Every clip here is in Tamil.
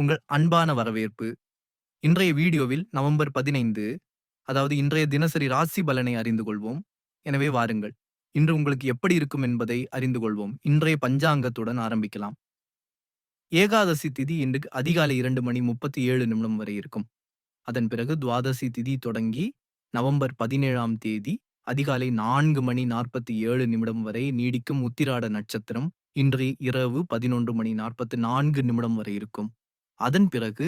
உங்கள் அன்பான வரவேற்பு. இன்றைய வீடியோவில் நவம்பர் 15 அதாவது இன்றைய தினசரி ராசி பலனை அறிந்து கொள்வோம். எனவே வாருங்கள். இன்று உங்களுக்கு எப்படி இருக்கும் என்பதை அறிந்து கொள்வோம். இன்றைய பஞ்சாங்கத்துடன் ஆரம்பிக்கலாம். ஏகாதசி திதி இன்று அதிகாலை இரண்டு மணி 37 நிமிடம் வரை இருக்கும். அதன் பிறகு துவாதசி திதி தொடங்கி நவம்பர் 17ஆம் தேதி அதிகாலை நான்கு மணி 47 நிமிடம் வரை நீடிக்கும் உத்திராட நட்சத்திரம் இன்று இரவு 11 மணி 44 நிமிடம் வரை இருக்கும். அதன் பிறகு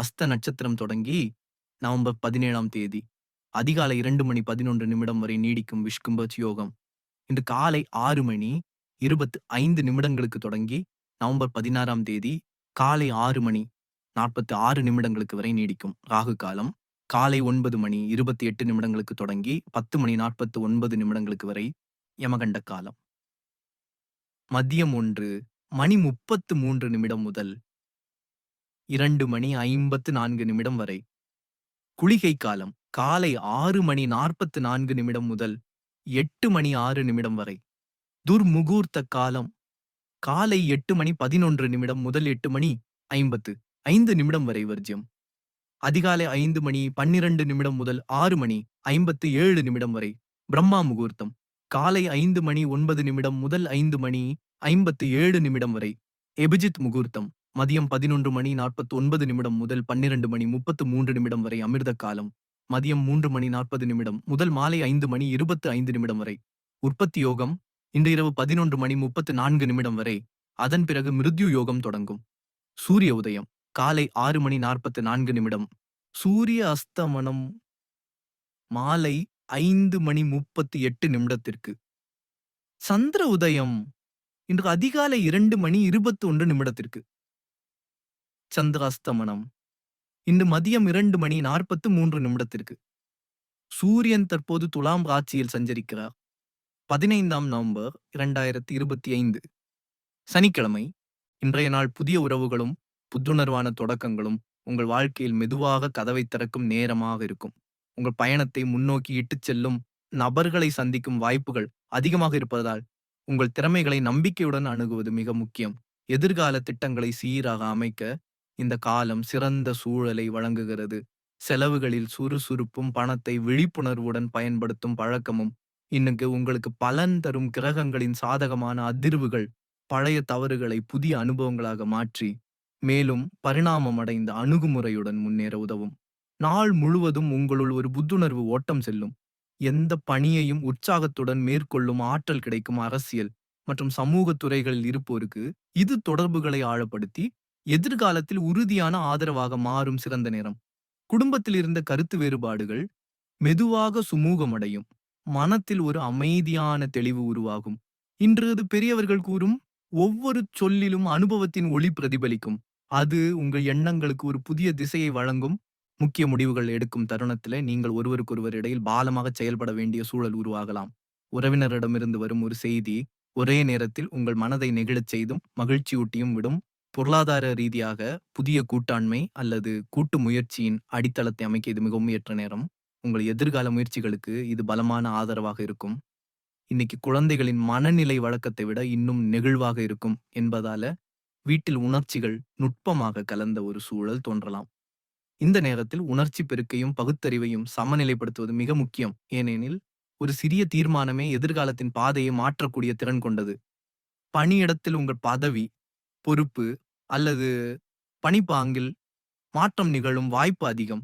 அஸ்த நட்சத்திரம் தொடங்கி நவம்பர் 17ஆம் தேதி அதிகாலை இரண்டு மணி 11 நிமிடம் வரை நீடிக்கும் விஷ்கும்பச் யோகம். இன்று காலை ஆறு மணி 25 நிமிடங்களுக்கு தொடங்கி நவம்பர் 16ஆம் தேதி காலை ஆறு மணி 46 நிமிடங்களுக்கு வரை நீடிக்கும் ராகு காலம். காலை ஒன்பது மணி 28 நிமிடங்களுக்கு தொடங்கி 10 மணி 49 நிமிடங்களுக்கு வரை யமகண்ட காலம். மதியம் ஒன்று மணி 33 நிமிடம் முதல் இரண்டு மணி ஐம்பத்து நான்கு நிமிடம் வரை. குளிகை காலம் காலை ஆறு மணி நாற்பத்து நான்கு நிமிடம் முதல் எட்டு மணி ஆறு நிமிடம் வரை. துர்முகூர்த்த காலம் காலை எட்டு மணி பதினொன்று நிமிடம் முதல் எட்டு மணி ஐம்பத்து ஐந்து நிமிடம் வரை வர்ஜியம். அதிகாலை ஐந்து மணி பன்னிரண்டு நிமிடம் முதல் ஆறு மணி ஐம்பத்து ஏழு நிமிடம் வரை பிரம்மா முகூர்த்தம் காலை ஐந்து மணி ஒன்பது நிமிடம் முதல் ஐந்து மணி ஐம்பத்து ஏழு நிமிடம் வரை எபிஜித் முகூர்த்தம். மதியம் பதினொன்று மணி நாற்பத்தி ஒன்பது நிமிடம் முதல் பன்னிரண்டு மணி முப்பத்து மூன்று நிமிடம் வரை அமிர்த காலம். மதியம் மூன்று மணி நாற்பது நிமிடம் முதல் மாலை ஐந்து மணி இருபத்து ஐந்து நிமிடம் வரை. உற்பத்தி யோகம் இன்று இரவு பதினொன்று மணி முப்பத்து நான்கு நிமிடம் வரை. அதன் பிறகு மிருத்யு யோகம் தொடங்கும். சூரிய உதயம் காலை ஆறு மணி நாற்பத்து நான்கு நிமிடம். சூரிய அஸ்தமனம் மாலை ஐந்து மணி முப்பத்து எட்டு நிமிடத்திற்கு. சந்திர உதயம் இன்று அதிகாலை இரண்டு மணி இருபத்தி ஒன்று நிமிடத்திற்கு. சந்திராஸ்தமனம் இன்று மதியம் இரண்டு மணி 43 நிமிடத்திற்கு. சூரியன் தற்போது துலாம் ராட்சியில் சஞ்சரிக்கிறார். 15ஆம் நவம்பர் 2025 சனிக்கிழமை இன்றைய நாள் புதிய உறவுகளும் புத்துணர்வான தொடக்கங்களும் உங்கள் வாழ்க்கையில் மெதுவாக கதவை திறக்கும் நேரமாக இருக்கும். உங்கள் பயணத்தை முன்னோக்கி இட்டுச் செல்லும் நபர்களை சந்திக்கும் வாய்ப்புகள் அதிகமாக இருப்பதால் உங்கள் திறமைகளை நம்பிக்கையுடன் அணுகுவது மிக முக்கியம். எதிர்கால திட்டங்களை சீராக அமைக்க இந்த காலம் சிறந்த சூழலை வழங்குகிறது. செலவுகளில் சுறுசுறுப்பும் பணத்தை விழிப்புணர்வுடன் பயன்படுத்தும் பழக்கமும் இன்னைக்கு உங்களுக்கு பலன் தரும் கிரகங்களின் சாதகமான அதிர்வுகள் பழைய தவறுகளை புதிய அனுபவங்களாக மாற்றி மேலும் பரிணாமம் அடைந்த அணுகுமுறையுடன் முன்னேற உதவும். நாள் முழுவதும் உங்களுள் ஒரு புத்துணர்வு ஓட்டம் செல்லும். எந்த பணியையும் உற்சாகத்துடன் மேற்கொள்ளும் ஆற்றல் கிடைக்கும் அரசியல் மற்றும் சமூக துறைகளில் இருப்போருக்கு இது தொடர்புகளை ஆழப்படுத்தி எதிர்காலத்தில் உறுதியான ஆதரவாக மாறும் சிறந்த நேரம். குடும்பத்தில் இருந்த கருத்து வேறுபாடுகள் மெதுவாக சுமூகமடையும். மனத்தில் ஒரு அமைதியான தெளிவு உருவாகும். இன்று அது பெரியவர்கள் கூறும் ஒவ்வொரு சொல்லிலும் அனுபவத்தின் ஒளி பிரதிபலிக்கும். அது உங்கள் எண்ணங்களுக்கு ஒரு புதிய திசையை வழங்கும். முக்கிய முடிவுகள் எடுக்கும் தருணத்திலே நீங்கள் ஒருவருக்கொருவர் இடையில் பாலமாக செயல்பட வேண்டிய சூழல் உருவாகலாம். உறவினரிடமிருந்து வரும் ஒரு செய்தி ஒரே நேரத்தில் உங்கள் மனதை நெகிழச் செய்தும் மகிழ்ச்சியூட்டியும் விடும். பொருளாதார ரீதியாக புதிய கூட்டாண்மை அல்லது கூட்டு முயற்சியின் அடித்தளத்தை அமைக்க இது மிகவும் ஏற்ற நேரம். உங்கள் எதிர்கால முயற்சிகளுக்கு இது பலமான ஆதரவாக இருக்கும். இன்னைக்கு குழந்தைகளின் மனநிலை வழக்கத்தை விட இன்னும் நெகிழ்வாக இருக்கும் என்பதால வீட்டில் உணர்ச்சிகள் நுட்பமாக கலந்த ஒரு சூழல் தோன்றலாம். இந்த நேரத்தில் உணர்ச்சி பெருக்கையும் பகுத்தறிவையும் சமநிலைப்படுத்துவது மிக முக்கியம். ஏனெனில் ஒரு சிறிய தீர்மானமே எதிர்காலத்தின் பாதையை மாற்றக்கூடிய திறன் கொண்டது. பணியிடத்தில் உங்கள் பதவி, பொறுப்பு அல்லது பணிப்பாங்கில் மாற்றம் நிகழும் வாய்ப்பு அதிகம்.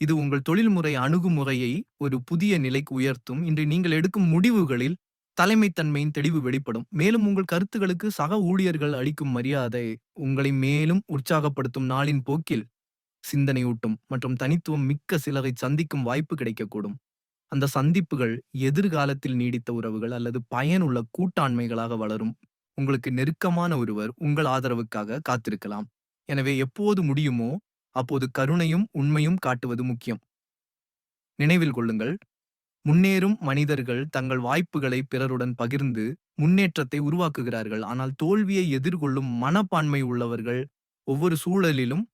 இது உங்கள் தொழில்முறை அணுகுமுறையை ஒரு புதிய நிலைக்கு உயர்த்தும். இன்று நீங்கள் எடுக்கும் முடிவுகளில் தலைமைத்தன்மையின் தெளிவு வெளிப்படும். மேலும் உங்கள் கருத்துகளுக்கு சக ஊழியர்கள் அளிக்கும் மரியாதை உங்களை மேலும் உற்சாகப்படுத்தும் நாளின் போக்கில் சிந்தனையூட்டும் மற்றும் தனித்துவம் மிக்க சிலரை சந்திக்கும் வாய்ப்பு கிடைக்கக்கூடும். அந்த சந்திப்புகள் எதிர்காலத்தில் நீடித்த உறவுகள் அல்லது பயனுள்ள கூட்டாண்மைகளாக வளரும். உங்களுக்கு நெருக்கமான ஒருவர் உங்கள் ஆதரவுக்காக காத்திருக்கலாம். எனவே எப்போது முடியுமோ அப்போது கருணையும் உண்மையும் காட்டுவது முக்கியம். நினைவில் கொள்ளுங்கள் முன்னேறும் மனிதர்கள் தங்கள் வாய்ப்புகளை பிறருடன் பகிர்ந்து முன்னேற்றத்தை உருவாக்குகிறார்கள். ஆனால் தோல்வியை எதிர்கொள்ளும் மனப்பான்மை உள்ளவர்கள் ஒவ்வொரு சூழலிலும்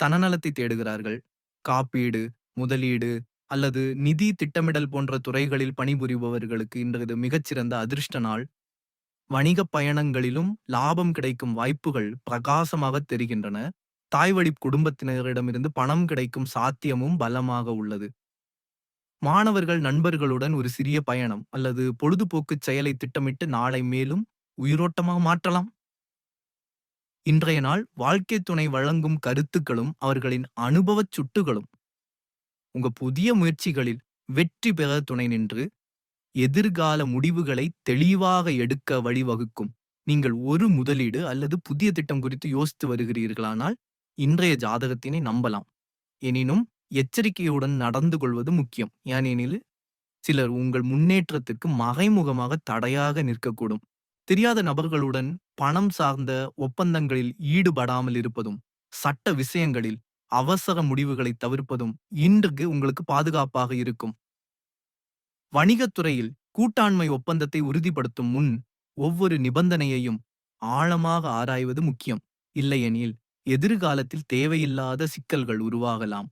தனநலத்தை தேடுகிறார்கள். காப்பீடு, முதலீடு அல்லது நிதி திட்டமிடல் போன்ற துறைகளில் பணிபுரிபவர்களுக்கு இன்றது மிகச்சிறந்த அதிர்ஷ்ட நாள். வணிகப் பயணங்களிலும் லாபம் கிடைக்கும் வாய்ப்புகள் பிரகாசமாகத் தெரிகின்றன. தாய்வழி குடும்பத்தினரிடமிருந்து பணம் கிடைக்கும் சாத்தியமும் பலமாக உள்ளது. மாணவர்கள் நண்பர்களுடன் ஒரு சிறிய பயணம் அல்லது பொழுதுபோக்கு செயலை திட்டமிட்டு நாளை மேலும் உயிரோட்டமாக மாற்றலாம். இன்றைய நாள் வாழ்க்கை துணை வழங்கும் கருத்துக்களும் அவர்களின் அனுபவச் சுட்டுகளும். உங்க புதிய முயற்சிகளில் வெற்றி பெற துணை நின்று எதிர்கால முடிவுகளை தெளிவாக எடுக்க வழிவகுக்கும். நீங்கள் ஒரு முதலீடு அல்லது புதிய திட்டம் குறித்து யோசித்து வருகிறீர்களானால் இன்றைய ஜாதகத்தினை நம்பலாம். எனினும் எச்சரிக்கையுடன் நடந்து கொள்வது முக்கியம். ஏனெனில் சிலர் உங்கள் முன்னேற்றத்திற்கு மறைமுகமாக தடையாக நிற்கக்கூடும். தெரியாத நபர்களுடன் பணம் சார்ந்த ஒப்பந்தங்களில் ஈடுபடாமல் இருப்பதும் சட்ட விஷயங்களில் அவசர முடிவுகளை தவிர்ப்பதும் இன்றுக்கு உங்களுக்கு பாதுகாப்பாக இருக்கும். வணிகத்துறையில் கூட்டாண்மை ஒப்பந்தத்தை உறுதிப்படுத்தும் முன் ஒவ்வொரு நிபந்தனையையும் ஆழமாக ஆராய்வது முக்கியம். இல்லையெனில் எதிர்காலத்தில் தேவையில்லாத சிக்கல்கள் உருவாகலாம்.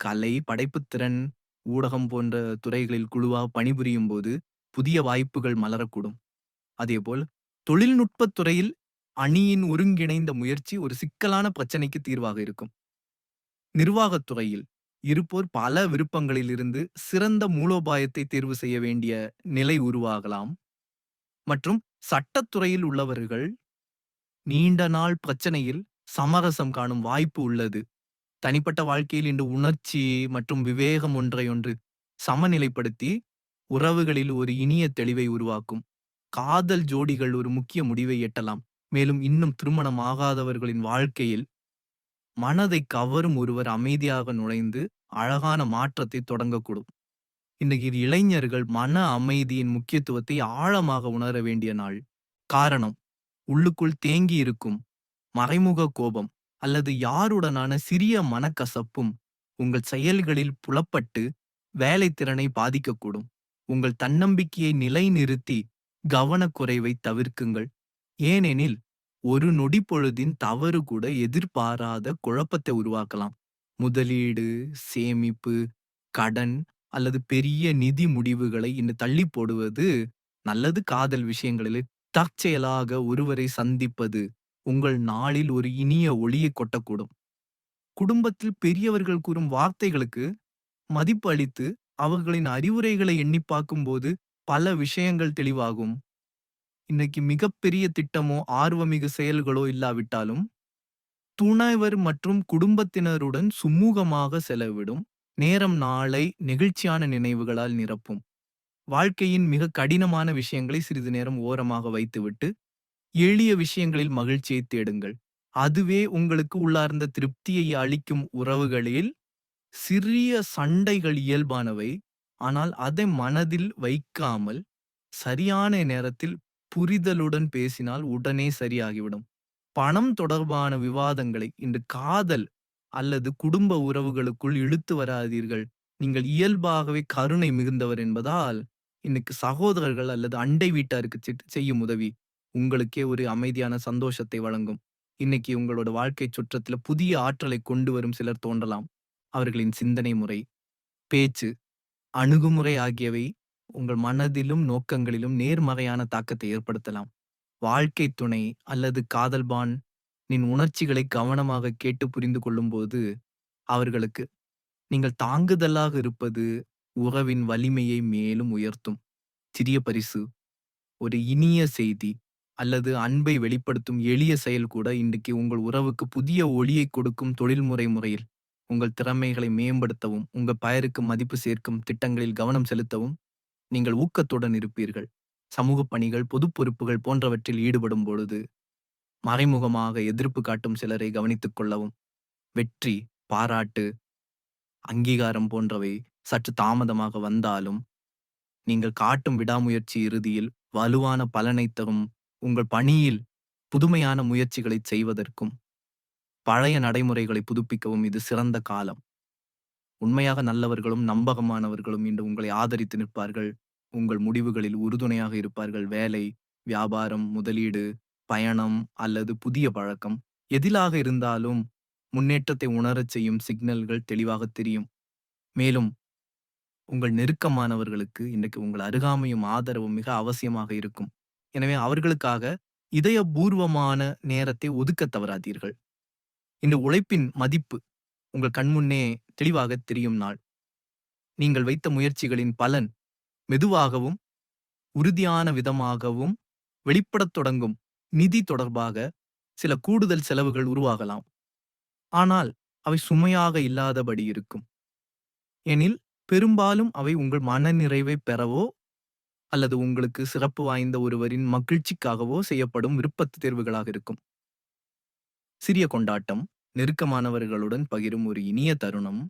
கலை படைப்புத்திறன் ஊடகம் போன்ற துறைகளில் குழுவாக பணிபுரியும் போது புதிய வாய்ப்புகள் மலரக்கூடும். அதேபோல் தொழில்நுட்பத் துறையில் அணியின் ஒருங்கிணைந்த முயற்சி ஒரு சிக்கலான பிரச்சனைக்கு தீர்வாக இருக்கும். நிர்வாகத் துறையில் இருப்போர் பல விருப்பங்களிலிருந்து சிறந்த மூலோபாயத்தை தேர்வு செய்ய வேண்டிய நிலை உருவாகலாம். மற்றும் சட்டத்துறையில் உள்ளவர்கள் நீண்ட நாள் பிரச்சனையில் சமரசம் காணும் வாய்ப்பு உள்ளது. தனிப்பட்ட வாழ்க்கையில் இன்று உணர்ச்சி மற்றும் விவேகம் ஒன்றையொன்று சமநிலைப்படுத்தி உறவுகளில் ஒரு இனிய தெளிவை உருவாக்கும். காதல் ஜோடிகள் ஒரு முக்கிய முடிவை எட்டலாம். மேலும் இன்னும் திருமணம் ஆகாதவர்களின் வாழ்க்கையில் மனதை கவரும் ஒருவர் அமைதியாக நுழைந்து அழகான மாற்றத்தை தொடங்கக்கூடும். இன்னைக்கு இளைஞர்கள் மன அமைதியின் முக்கியத்துவத்தை ஆழமாக உணர வேண்டிய நாள். காரணம் உள்ளுக்குள் தேங்கி இருக்கும் மறைமுக கோபம் அல்லது யாருடனான சிறிய மனக்கசப்பும் உங்கள் செயல்களில் புலப்பட்டு வேலைத்திறனை பாதிக்கக்கூடும். உங்கள் தன்னம்பிக்கையை நிலைநிறுத்தி கவனக்குறைவை தவிர்க்குங்கள். ஏனெனில் ஒரு நொடி பொழுதின் தவறு கூட எதிர்பாராத குழப்பத்தை உருவாக்கலாம். முதலீடு சேமிப்பு கடன் அல்லது பெரிய நிதி முடிவுகளை இன்று தள்ளி போடுவது நல்லது. காதல் விஷயங்களில் தற்செயலாக ஒருவரை சந்திப்பது உங்கள் நாளில் ஒரு இனிய ஒளியை கொட்டக்கூடும். குடும்பத்தில் பெரியவர்கள் கூறும் வார்த்தைகளுக்கு மதிப்பு அளித்து அவர்களின் அறிவுரைகளை எண்ணி பார்க்கும்போது பல விஷயங்கள் தெளிவாகும். இன்னைக்கு மிகப்பெரிய திட்டமோ ஆர்வமிகு செயல்களோ இல்லாவிட்டாலும் துணைவர் மற்றும் குடும்பத்தினருடன் சுமூகமாக செலவிடும். நேரம் நாளை நெகிழ்ச்சியான நினைவுகளால் நிரப்பும். வாழ்க்கையின் மிக கடினமான விஷயங்களை சிறிது நேரம் ஓரமாக வைத்துவிட்டு எளிய விஷயங்களில் மகிழ்ச்சியை தேடுங்கள். அதுவே உங்களுக்கு உள்ளார்ந்த திருப்தியை அளிக்கும் உறவுகளில் சிறிய சண்டைகள் இயல்பானவை. ஆனால் அதை மனதில் வைக்காமல் சரியான நேரத்தில் புரிதலுடன் பேசினால் உடனே சரியாகிவிடும். பணம் தொடர்பான விவாதங்களை இன்று காதல் அல்லது குடும்ப உறவுகளுக்குள் இழுத்து வராதீர்கள். நீங்கள் இயல்பாகவே கருணை மிகுந்தவர் என்பதால் இன்னைக்கு சகோதரர்கள் அல்லது அண்டை வீட்டாருக்கு செய்யும் உதவி உங்களுக்கே ஒரு அமைதியான சந்தோஷத்தை வழங்கும். இன்னைக்கு உங்களோட வாழ்க்கை சுற்றத்துல புதிய ஆற்றலை கொண்டு வரும் சிலர் தோன்றலாம். அவர்களின் சிந்தனை முறை பேச்சு அணுகுமுறை ஆகியவை உங்கள் மனதிலும் நோக்கங்களிலும் நேர்மறையான தாக்கத்தை ஏற்படுத்தலாம். வாழ்க்கை துணை அல்லது காதல்பான் நின் உணர்ச்சிகளை கவனமாக கேட்டு புரிந்து கொள்ளும்போது அவர்களுக்கு நீங்கள் தாங்குதலாக இருப்பது உறவின் வலிமையை மேலும் உயர்த்தும். சிறிய பரிசு ஒரு இனிய செய்தி அல்லது அன்பை வெளிப்படுத்தும் எளிய செயல் கூட இன்றைக்கு உங்கள் உறவுக்கு புதிய ஒளியை கொடுக்கும் தொழில்முறை முறையில் உங்கள் திறமைகளை மேம்படுத்தவும் உங்கள் பெயருக்கு மதிப்பு சேர்க்கும் திட்டங்களில் கவனம் செலுத்தவும் நீங்கள் ஊக்கத்துடன் இருப்பீர்கள். சமூக பணிகள் பொது பொறுப்புகள் போன்றவற்றில் ஈடுபடும் பொழுது மறைமுகமாக எதிர்ப்பு காட்டும் சிலரை கவனித்துக் கொள்ளவும் வெற்றி பாராட்டு அங்கீகாரம் போன்றவை சற்று தாமதமாக வந்தாலும் நீங்கள் காட்டும் விடாமுயற்சி இறுதியில் வலுவான பலனை தரும் உங்கள் பணியில் புதுமையான முயற்சிகளை செய்வதற்கும் பழைய நடைமுறைகளை புதுப்பிக்கவும் இது சிறந்த காலம். உண்மையாக நல்லவர்களும் நம்பகமானவர்களும் இன்று உங்களை ஆதரித்து நிற்பார்கள். உங்கள் முடிவுகளில் உறுதுணையாக இருப்பார்கள். வேலை வியாபாரம் முதலீடு பயணம் அல்லது புதிய பழக்கம். எதிலாக இருந்தாலும் முன்னேற்றத்தை உணரச் செய்யும் சிக்னல்கள் தெளிவாக தெரியும். மேலும் உங்கள் நெருக்கமானவர்களுக்கு இன்றைக்கு உங்கள் அருகாமையும் ஆதரவும் மிக அவசியமாக இருக்கும். எனவே அவர்களுக்காக இதயபூர்வமான நேரத்தை ஒதுக்க தவறாதீர்கள். இந்த உழைப்பின் மதிப்பு உங்கள் கண்முன்னே தெளிவாக தெரியும் நாள். நீங்கள் வைத்த முயற்சிகளின் பலன் மெதுவாகவும் உறுதியான விதமாகவும் வெளிப்படத் தொடங்கும் நிதி தொடர்பாக சில கூடுதல் செலவுகள் உருவாகலாம். ஆனால் அவை சுமையாக இல்லாதபடி இருக்கும். எனில் பெரும்பாலும் அவை உங்கள் மனநிறைவை பெறவோ அல்லது உங்களுக்கு சிறப்பு வாய்ந்த ஒருவரின் மகிழ்ச்சிக்காகவோ செய்யப்படும் விருப்பத் தேர்வுகளாக இருக்கும். சிறிய கொண்டாட்டம் நெருக்கமானவர்களுடன் பகிரும் ஒரு இனிய தருணம்.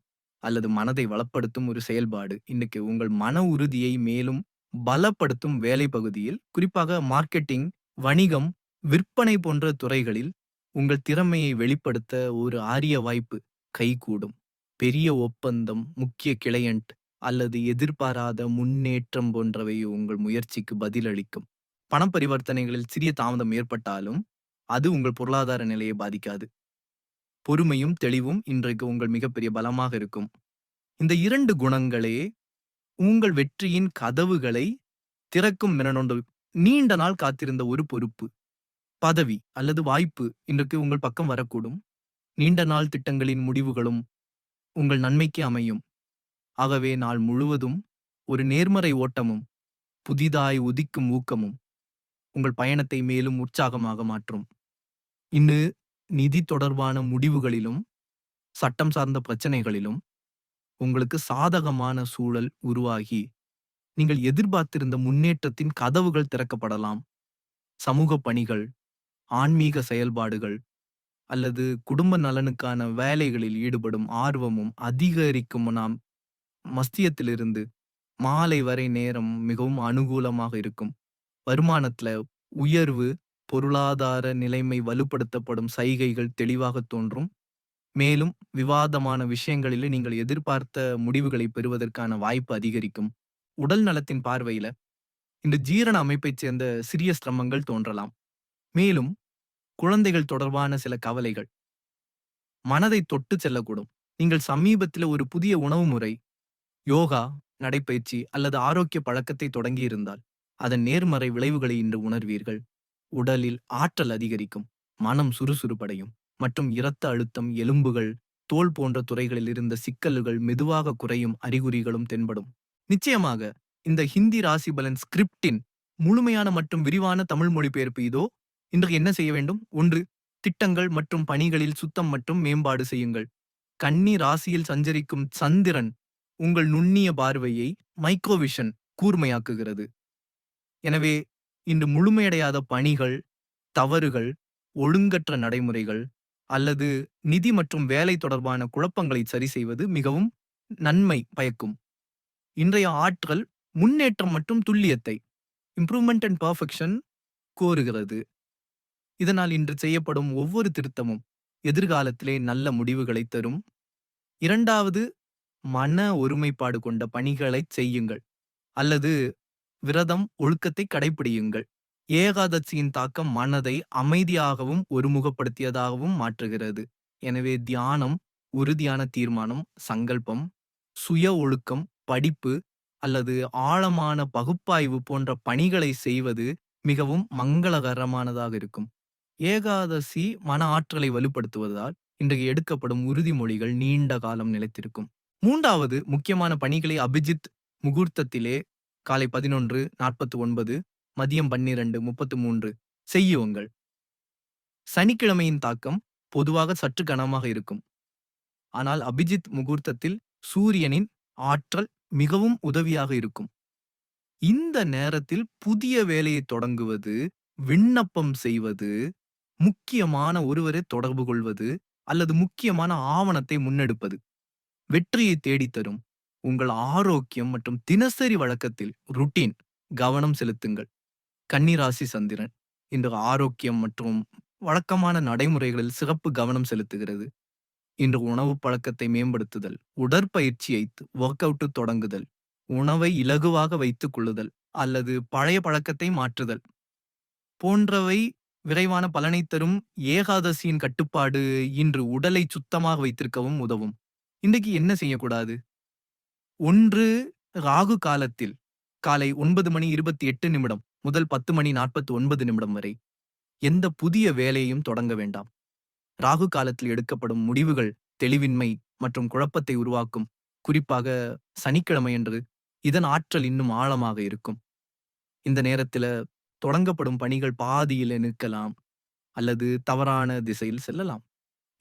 அல்லது மனதை வளப்படுத்தும் ஒரு செயல்பாடு. இன்னைக்கு உங்கள் மன உறுதியை மேலும் பலப்படுத்தும் வேலை பகுதியில் குறிப்பாக மார்க்கெட்டிங் வணிகம் விற்பனை போன்ற துறைகளில் உங்கள் திறமையை வெளிப்படுத்த ஒரு ஆரிய வாய்ப்பு கைகூடும். பெரிய ஒப்பந்தம் முக்கிய கிளையண்ட் அல்லது எதிர்பாராத முன்னேற்றம் போன்றவை உங்கள் முயற்சிக்கு பதிலளிக்கும். பண பரிவர்த்தனைகளில் சிறிய தாமதம் ஏற்பட்டாலும் அது உங்கள் பொருளாதார நிலையை பாதிக்காது. பொறுமையும் தெளிவும் இன்றைக்கு உங்கள் மிகப்பெரிய பலமாக இருக்கும். இந்த இரண்டு குணங்களே உங்கள் வெற்றியின் கதவுகளை திறக்கும் மினனொன்று நீண்ட நாள் காத்திருந்த ஒரு பொறுப்பு பதவி அல்லது வாய்ப்பு இன்றைக்கு உங்கள் பக்கம் வரக்கூடும். நீண்ட நாள் திட்டங்களின் முடிவுகளும் உங்கள் நன்மைக்கு அமையும். ஆகவே நாள் முழுவதும் ஒரு நேர்மறை ஓட்டமும் புதிதாய் உதிக்கும் ஊக்கமும் உங்கள் பயணத்தை மேலும் உற்சாகமாக மாற்றும். இன்னு நிதி தொடர்பான முடிவுகளிலும் சட்டம் சார்ந்த பிரச்சனைகளிலும் உங்களுக்கு சாதகமான சூழல் உருவாகி நீங்கள் எதிர்பார்த்திருந்த முன்னேற்றத்தின் கதவுகள் திறக்கப்படலாம். சமூக பணிகள் ஆன்மீக செயல்பாடுகள் அல்லது குடும்ப நலனுக்கான வேலைகளில் ஈடுபடும் ஆர்வமும் அதிகரிக்கும் நாம் மஸ்தியத்திலிருந்து மாலை வரை நேரம் மிகவும் அனுகூலமாக இருக்கும். வருமானத்துல உயர்வு பொருளாதார நிலைமை வலுப்படுத்தப்படும் சைகைகள் தெளிவாக தோன்றும். மேலும் விவாதமான விஷயங்களில் நீங்கள் எதிர்பார்த்த முடிவுகளை பெறுவதற்கான வாய்ப்பு அதிகரிக்கும். உடல் நலத்தின் பார்வையில இந்த ஜீரண அமைப்பைச் சேர்ந்த சிறிய சிரமங்கள் தோன்றலாம். மேலும் குழந்தைகள் தொடர்பான சில கவலைகள். மனதை தொட்டு செல்லக்கூடும். நீங்கள் சமீபத்தில் ஒரு புதிய உணவு முறை யோகா நடைப்பயிற்சி அல்லது ஆரோக்கிய பழக்கத்தை தொடங்கியிருந்தால் அதன் நேர்மறை விளைவுகளை இன்று உணர்வீர்கள். உடலில் ஆற்றல் அதிகரிக்கும் மனம் சுறுசுறுப்படையும் மற்றும் இரத்த அழுத்தம் எலும்புகள் தோல் போன்ற துறைகளில் இருந்த சிக்கல்கள் மெதுவாக குறையும் அறிகுறிகளும் தென்படும். நிச்சயமாக இந்த ஹிந்தி ராசி பலன் ஸ்கிரிப்டின் முழுமையான மற்றும் விரிவான தமிழ் மொழிபெயர்ப்பு இதோ. இன்று என்ன செய்ய வேண்டும்? ஒன்று திட்டங்கள் மற்றும் பணிகளில் சுத்தம் மற்றும் மேம்பாடு செய்யுங்கள். கன்னி ராசியில் சஞ்சரிக்கும் சந்திரன் உங்கள் நுண்ணிய பார்வையை மைக்ரோவிஷன் கூர்மையாக்குகிறது. எனவே இன்று முழுமையடையாத பணிகள் தவறுகள் ஒழுங்கற்ற நடைமுறைகள் அல்லது நிதி மற்றும் வேலை தொடர்பான குழப்பங்களை சரி செய்வது மிகவும் நன்மை பயக்கும். இன்றைய ஆற்றல் முன்னேற்றம் மற்றும் துல்லியத்தை இம்ப்ரூவ்மெண்ட் அண்ட் பர்ஃபெக்ஷன் கோருகிறது. இதனால் இன்று செய்யப்படும் ஒவ்வொரு திருத்தமும் எதிர்காலத்திலே நல்ல முடிவுகளை தரும். இரண்டாவது மன ஒருமைப்பாடு கொண்ட பணிகளை செய்யுங்கள். அல்லது விரதம் ஒழுக்கத்தை கடைபிடியுங்கள் ஏகாதசியின் தாக்கம் மனதை அமைதியாகவும் ஒருமுகப்படுத்தியதாகவும் மாற்றுகிறது. எனவே தியானம் உறுதியான தீர்மானம் சங்கல்பம் சுய ஒழுக்கம் படிப்பு அல்லது ஆழமான பகுப்பாய்வு போன்ற பணிகளை செய்வது மிகவும் மங்களகரமானதாக இருக்கும். ஏகாதசி மன ஆற்றலை வலுப்படுத்துவதால் இன்றைக்கு எடுக்கப்படும் உறுதிமொழிகள் நீண்ட காலம் நிலைத்திருக்கும். மூன்றாவது முக்கியமான பணிகளை அபிஜித் முகூர்த்தத்திலே காலை பதினொன்று நாற்பத்தி ஒன்பது மதியம் பன்னிரண்டு முப்பத்து மூன்று செய்யுங்கள். சனிக்கிழமையின் தாக்கம் பொதுவாக சற்று கனமாக இருக்கும். ஆனால் அபிஜித் முகூர்த்தத்தில் சூரியனின் ஆற்றல் மிகவும் உதவியாக இருக்கும். இந்த நேரத்தில் புதிய வேலையை தொடங்குவது விண்ணப்பம் செய்வது முக்கியமான ஒருவரை தொடர்பு கொள்வது அல்லது முக்கியமான ஆவணத்தை முன்னெடுப்பது வெற்றியை தேடித்தரும். உங்கள் ஆரோக்கியம் மற்றும் தினசரி வழக்கத்தில் ருட்டீன் கவனம் செலுத்துங்கள். கன்னிராசி சந்திரன் இன்று ஆரோக்கியம் மற்றும் வழக்கமான நடைமுறைகளில் சிறப்பு கவனம் செலுத்துகிறது. இன்று உணவு பழக்கத்தை மேம்படுத்துதல் உடற்பயிற்சியை ஒர்க் அவுட்டு தொடங்குதல் உணவை இலகுவாக வைத்துக் கொள்ளுதல் அல்லது பழைய பழக்கத்தை மாற்றுதல் போன்றவை விரைவான பலனை தரும் ஏகாதசியின் கட்டுப்பாடு இன்று உடலை சுத்தமாக வைத்திருக்கவும் உதவும். இன்றைக்கு என்ன செய்யக்கூடாது? ஒன்று ராகு காலத்தில் காலை ஒன்பது மணி இருபத்தி எட்டு நிமிடம் முதல் பத்து மணி நாற்பத்தி ஒன்பது நிமிடம் வரை எந்த புதிய வேலையும் தொடங்க வேண்டாம். ராகு காலத்தில் எடுக்கப்படும் முடிவுகள் தெளிவின்மை மற்றும் குழப்பத்தை உருவாக்கும். குறிப்பாக சனிக்கிழமையன்று இதன் ஆற்றல் இன்னும் ஆழமாக இருக்கும். இந்த நேரத்துல தொடங்கப்படும் பணிகள் பாதியில நிற்கலாம் அல்லது தவறான திசையில் செல்லலாம்.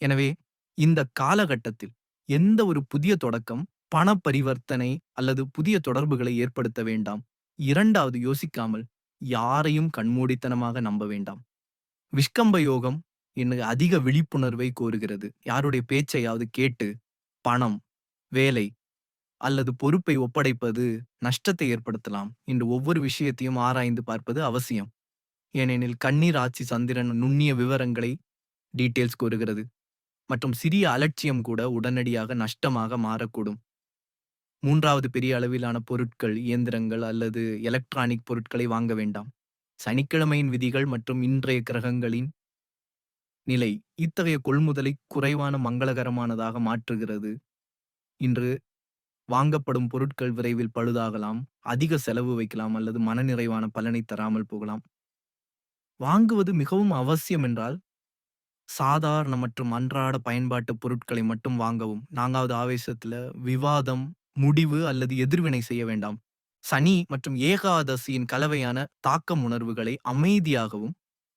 எனவே இந்த காலகட்டத்தில் எந்த ஒரு புதிய தொடக்கம் பண பரிவர்த்தனை அல்லது புதிய தொடர்புகளை ஏற்படுத்த வேண்டாம். இரண்டாவது யோசிக்காமல் யாரையும் கண்மூடித்தனமாக நம்ப வேண்டாம். விஷ்கம்ப யோகம் இன்று அதிக விழிப்புணர்வை கோருகிறது. யாருடைய பேச்சையாவது கேட்டு பணம் வேலை அல்லது பொறுப்பை ஒப்படைப்பது நஷ்டத்தை ஏற்படுத்தலாம் என்று ஒவ்வொரு விஷயத்தையும் ஆராய்ந்து பார்ப்பது அவசியம். ஏனெனில் கண்ணீர் ஆட்சி சந்திரன் நுண்ணிய விவரங்களை டீட்டெயில்ஸ் கூறுகிறது மற்றும் சிறிய அலட்சியம் கூட உடனடியாக நஷ்டமாக மாறக்கூடும். மூன்றாவது பெரிய அளவிலான பொருட்கள் இயந்திரங்கள் அல்லது எலக்ட்ரானிக் பொருட்களை வாங்க வேண்டாம். சனிக்கிழமையின் விதிகள் மற்றும் இன்றைய கிரகங்களின் நிலை இத்தகைய கொள்முதலை குறைவான மங்களகரமானதாக மாற்றுகிறது. இன்று வாங்கப்படும் பொருட்கள் விரைவில் பழுதாகலாம் அதிக செலவு வைக்கலாம் அல்லது மனநிறைவான பலனை தராமல் போகலாம். வாங்குவது மிகவும் அவசியம் என்றால் சாதாரண மற்றும் அன்றாட பயன்பாட்டு பொருட்களை மட்டும் வாங்கவும். நான்காவது ஆவேசத்துல விவாதம் முடிவு அல்லது எதிர்வினை செய்ய வேண்டாம். சனி மற்றும் ஏகாதசியின் கலவையான தாக்கம் உணர்வுகளை அமைதியாகவும்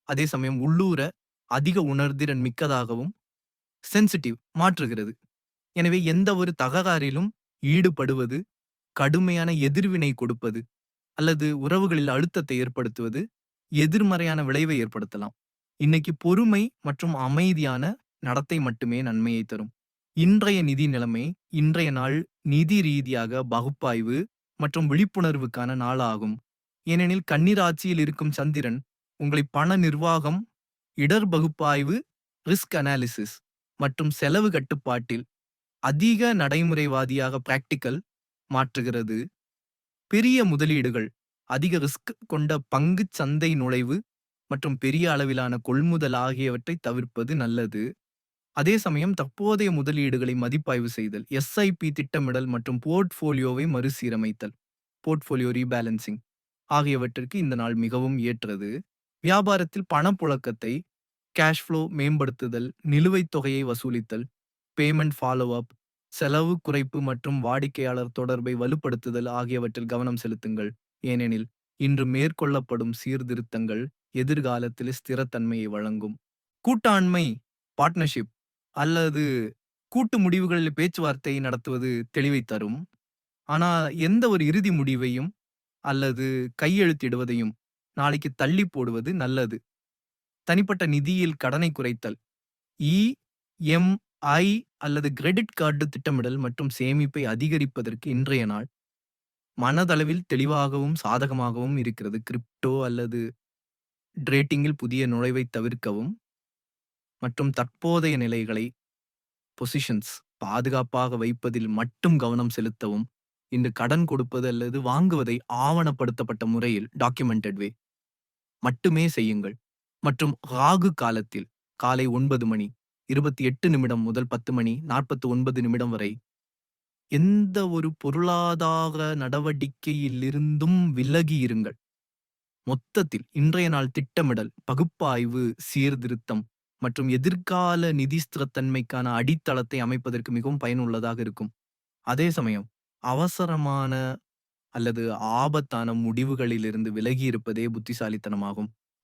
அதே சமயம் உள்ளூர அதிக உணர்திறன் மிக்கதாகவும் சென்சிட்டிவ் மாற்றுகிறது. எனவே எந்த ஒரு தகராறிலும் ஈடுபடுவது கடுமையான எதிர்வினை கொடுப்பது அல்லது உறவுகளில் அழுத்தத்தை ஏற்படுத்துவது எதிர்மறையான விளைவை ஏற்படுத்தலாம். இன்னைக்கு பொறுமை மற்றும் அமைதியான நடத்தை மட்டுமே நன்மையை தரும். இன்றைய நிதி நிலைமை இன்றைய நாள் நிதி ரீதியாக பகுப்பாய்வு மற்றும் விழிப்புணர்வுக்கான நாளாகும். ஏனெனில் கன்னிராட்சியில் இருக்கும் சந்திரன் உங்களை பண நிர்வாகம் இடர் பகுப்பாய்வு ரிஸ்க் அனாலிசிஸ் மற்றும் செலவு கட்டுப்பாட்டில் அதிக நடைமுறைவாதியாக பிராக்டிக்கல் மாற்றுகிறது. பெரிய முதலீடுகள் அதிக ரிஸ்க் கொண்ட பங்கு சந்தை நுழைவு மற்றும் பெரிய அளவிலான கொள்முதல் ஆகியவற்றை தவிர்ப்பது நல்லது. அதே சமயம் தற்போதைய முதலீடுகளை மதிப்பாய்வு செய்தல் எஸ்ஐபி திட்டமிடல் மற்றும் போர்ட்ஃபோலியோவை மறுசீரமைத்தல் போர்ட்ஃபோலியோ ரீபேலன்சிங் ஆகியவற்றிற்கு இந்த நாள் மிகவும் ஏற்றது. வியாபாரத்தில் பணப்புழக்கத்தை கேஷ் ஃப்ளோ மேம்படுத்துதல் நிலுவைத் தொகையை வசூலித்தல் பேமெண்ட் ஃபாலோ அப் செலவு குறைப்பு மற்றும் வாடிக்கையாளர் தொடர்பை வலுப்படுத்துதல் ஆகியவற்றில் கவனம் செலுத்துங்கள். ஏனெனில் இன்று மேற்கொள்ளப்படும் சீர்திருத்தங்கள் எதிர்காலத்தில் ஸ்திரத்தன்மையை வழங்கும். கூட்டாண்மை பார்ட்னர்ஷிப் அல்லது கூட்டு முடிவுகளில் பேச்சுவார்த்தை நடத்துவது தெளிவை தரும். ஆனா எந்த ஒரு இறுதி முடிவையும் அல்லது கையெழுத்திடுவதையும் நாளைக்கு தள்ளி போடுவது நல்லது. தனிப்பட்ட நிதியில் கடனை குறைத்தல். இஎம்ஐ அல்லது கிரெடிட் கார்டு திட்டமிடல் மற்றும் சேமிப்பை அதிகரிப்பதற்கு இன்றைய நாள் மனதளவில் தெளிவாகவும் சாதகமாகவும் இருக்கிறது. கிரிப்டோ அல்லது ட்ரேட்டிங்கில் புதிய நுழைவை தவிர்க்கவும் மற்றும் தற்போதைய நிலைகளை பொசிஷன்ஸ் பாதுகாப்பாக வைப்பதில் மட்டும் கவனம் செலுத்தவும் இன்று கடன் கொடுப்பது அல்லது வாங்குவதை ஆவணப்படுத்தப்பட்ட முறையில் டாக்குமெண்டட் வே மட்டுமே செய்யுங்கள். மற்றும் ராகு காலத்தில் காலை ஒன்பது மணி இருபத்தி எட்டு நிமிடம் முதல் பத்து மணி நாற்பத்தி ஒன்பது நிமிடம் வரை எந்த ஒரு பொருளாதார நடவடிக்கையிலிருந்தும் விலகி இருங்கள். மொத்தத்தில் இன்றைய நாள் திட்டமிடல் பகுப்பாய்வு சீர்திருத்தம் மற்றும் எதிர்கால நிதி ஸ்திரத்தன்மைக்கான அடித்தளத்தை அமைப்பதற்கு மிகவும் பயனுள்ளதாக இருக்கும். அதே சமயம் அவசரமான அல்லது ஆபத்தான முடிவுகளிலிருந்து விலகி இருப்பதே புத்திசாலித்தனமாகும்.